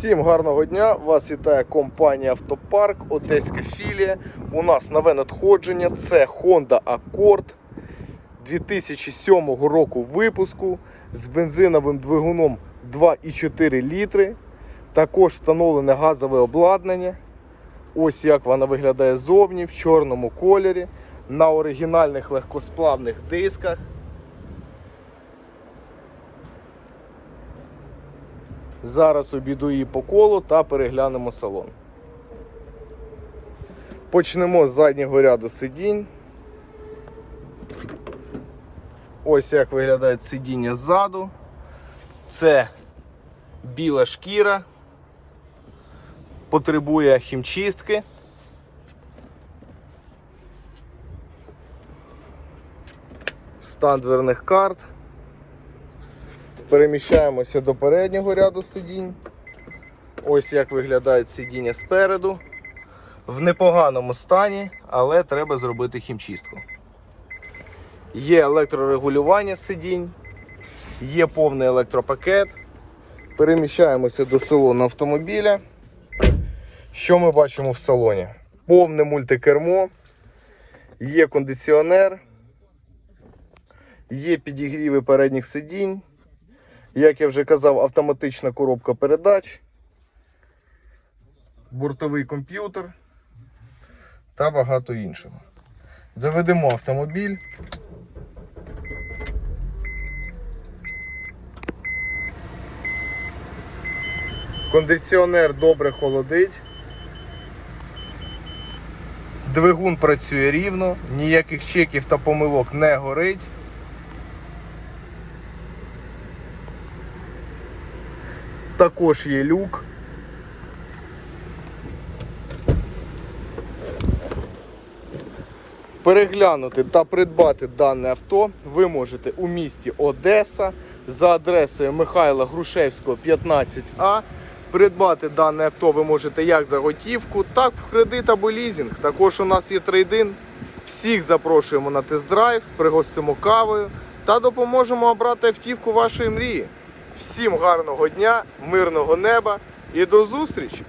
Всім гарного дня! Вас вітає компанія Автопарк, Одеська філія. У нас нове надходження. Це Honda Accord 2007 року випуску з бензиновим двигуном 2,4 літри. Також встановлене газове обладнання. Ось як вона виглядає зовні в чорному кольорі на оригінальних легкосплавних дисках. Зараз обійду її по колу та переглянемо салон. Почнемо з заднього ряду сидінь. Ось як виглядає сидіння ззаду. Це біла шкіра, потребує хімчистки. Стан дверних карт. Переміщаємося до переднього ряду сидінь. Ось як виглядає сидіння спереду. В непоганому стані, але треба зробити хімчистку. Є електрорегулювання сидінь, є повний електропакет. Переміщаємося до салону автомобіля. Що ми бачимо в салоні? Повне мультикермо, є кондиціонер, є підігріви передніх сидінь. Як я вже казав, автоматична коробка передач, бортовий комп'ютер та багато іншого. Заведемо автомобіль. Кондиціонер добре холодить. Двигун працює рівно, ніяких чеків та помилок не горить. Також є люк. Переглянути та придбати дане авто ви можете у місті Одеса за адресою Михайла Грушевського 15А. Придбати дане авто ви можете як за готівку, так в кредит або лізинг. Також у нас є трейдин. Всіх запрошуємо на тест-драйв, пригостимо кавою та допоможемо обрати автівку вашої мрії. Всім гарного дня, мирного неба і до зустрічі!